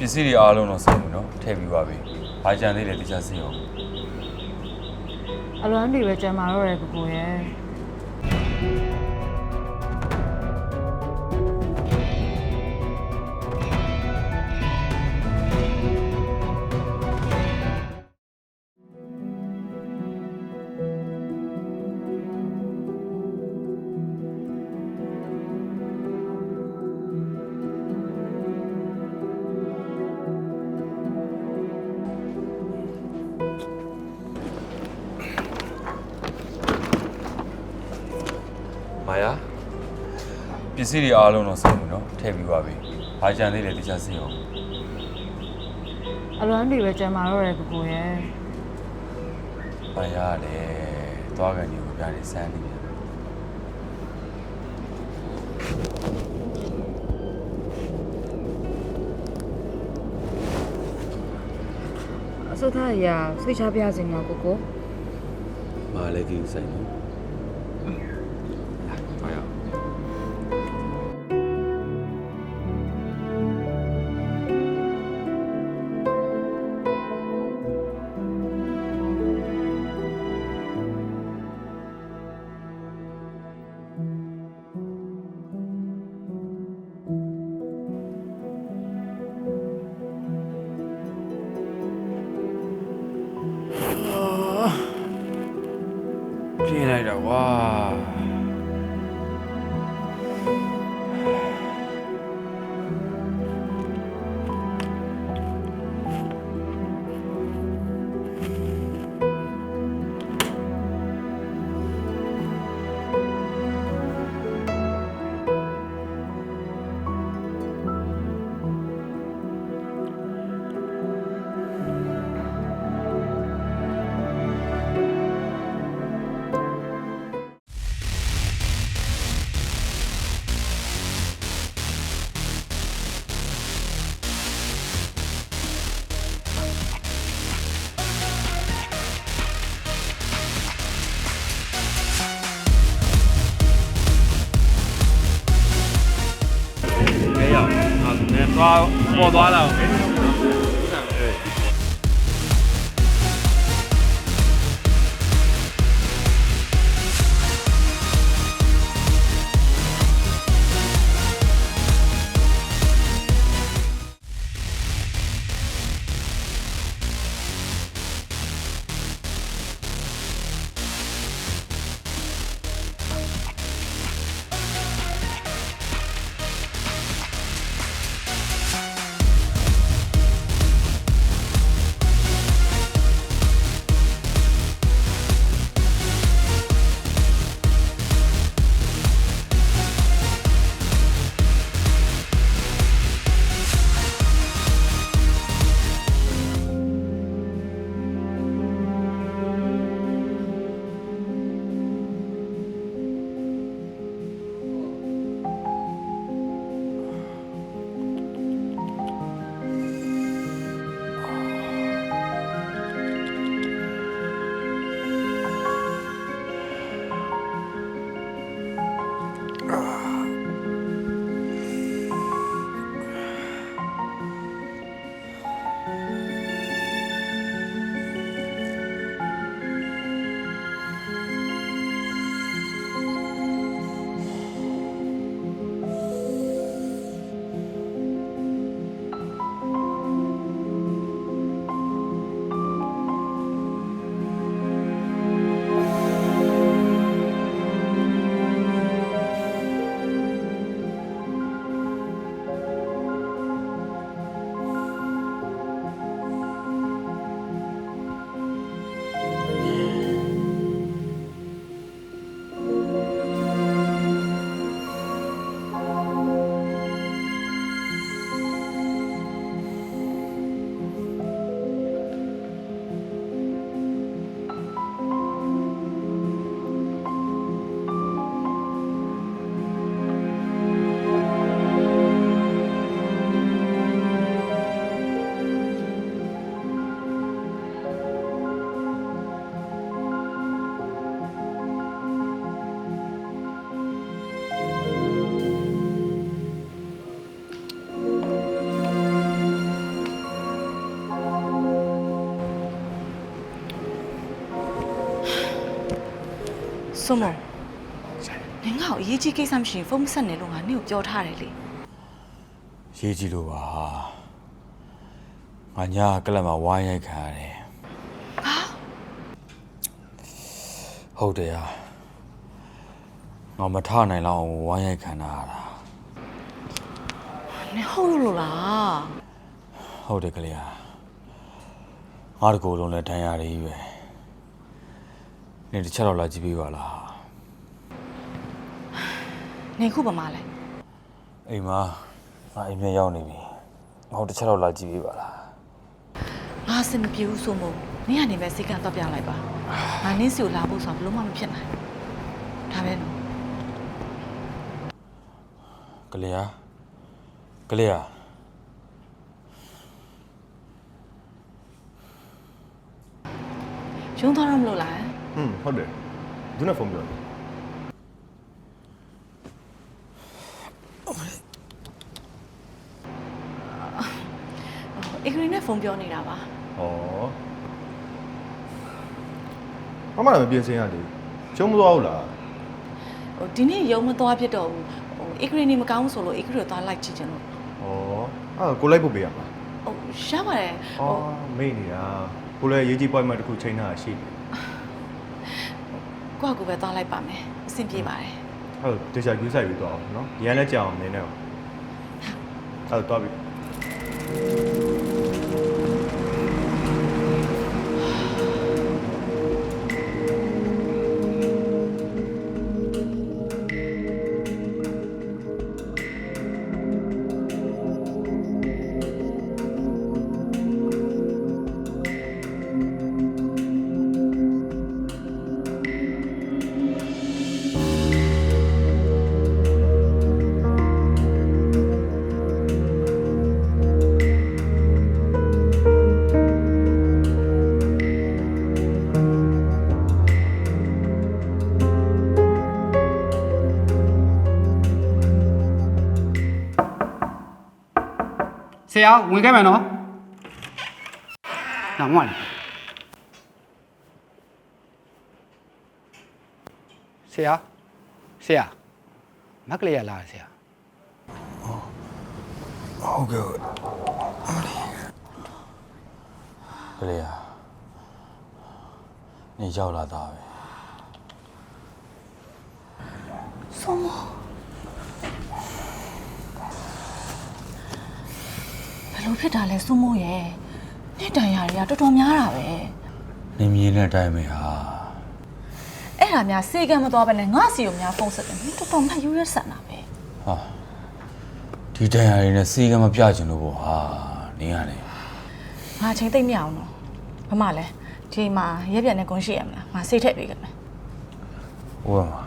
ပစ္စည်းတွေအားလုံးတော့စုံပြီနော်ထည့်ပြီးပါပြီဘာကြံသေးလဲတခြားစင်းအောင်အလွမ်းတွေပဲကြံမာတော့တယ်ကိုကိုရဲ့ မာယာပစ္စည်းတွေအားလုံးတော့စုံပြီနော်ထည့်ပြီးပါပြီဘာကြံသေးလဲတခြားစင်းအောင်အလွမ်းတွေပဲကြံမာတော့တယ်ကိုကိုရဲ့မာယာကလည်းသွားကန်ကြီးကိုပြတယ်စမ်းနေတယ်အစိုးသားရစိတ်ချပြစင်တော့ကိုကိုမာလည်းဒီဆိုင်နော် ပြင်းလိုက်တော့ကွာ 抓末端了 စွန်းမနင်ငါ့ကိုအရေးကြီးကိစ္စမရှိရင်ဖုန်းမဆက်နဲ့လို့ငါနင့်ကိုပြောထားတယ်လေရေးကြည့်လို့ပါငါညာကလပ်မှာဝိုင်းရိုက်ခံရတယ်ဟုတ်တယ်ဟာငါမထနိုင်လောက်အောင်ဝိုင်းရိုက်ခံတာရတာနင်ဟုတ်လို့လားဟုတ်တယ်ကလေးဟာငါတကူလုံးလည်းတန်ရာတွေကြီးပဲ နေတစ်ချက်တော့လာကြည့်ပေးပါလားနင်ခုပါမလဲအိမ်မှာငါအိမ်ထဲရောက်နေပြီဟောတစ်ချက်တော့လာကြည့်ပေးပါလားငါအဆင်မပြေဘူးဆိုမို့နင်ကနေပဲစိတ်ကတော့ပြလိုက်ပါငါနင်းစီကိုလာဖို့ဆိုတာဘယ်လို့မှမဖြစ်နိုင်ဒါပဲနော်ကလေးဟာကလေးဟာရုံးသွားတော့မလို့လား อืมဟုတ်တယ်သူနဲ့ဖုန်းပြောတယ်အီဂရီနဲ့ဖုန်းပြောနေတာပါဩမမလည်းမပြင်ဆင်ရသေးဘူးကျုံးမသွားဘူးလားဟိုဒီနေ့ရုံးမသွားဖြစ်တော့ဘူးဟိုအီဂရီနေမကောင်းဘူးဆိုလို့အီဂရီကိုသွားလိုက်ကြည့်ချင်လို့ဩအဲ့ဒါကိုလိုက်ဖို့ပေးရမှာဟိုရပါတယ်ဩဟိုမိတ်နေတာကိုလည်းရေးကြီး point မှာတစ်ခုချိန်ထားတာရှိတယ် ကိုယ့်အကူပဲသွားလိုက်ပါမယ်အဆင်ပြေပါတယ်ဟုတ်တေချာယူဆိုင်ပြီးတော့အောင်နော်ရန်လည်းကြောင်အောင်နေနေအောင်အဲ့တော့သွားပြီ ရာဝင်ခဲ့မယ်နော်နာမွားလေဆရာဆရာမက်ကလေးရလားဆရာဟုတ်ကဲ့ကလေးဟာနေရောက်လာတာပဲဆုံးမ ဘယ်လိုဖြစ်တာလဲဆုံးမရဲ့နေ့တန်ရာတွေကတော်တော်များတာပဲနေမြင်တဲ့အတိုင်းပဲဟာအဲ့ဒါများစေကံမသွားပဲနဲ့ငါစီကိုများဖုန်းဆက်တယ်နင်တော်တော်မှယူရဆန်တာပဲဟာဒီတရားရည်နဲ့စီကံမပြချင်လို့ပေါ့ဟာနင်းရတယ်ငါချိန်သိမ့်မရအောင်နော်ဘာမှလဲဒီမှာရက်ပြက်နဲ့ကွန်ရှိရမလားငါစိတ်ထည့်ပေးခဲ့မယ်ဟိုကမှာ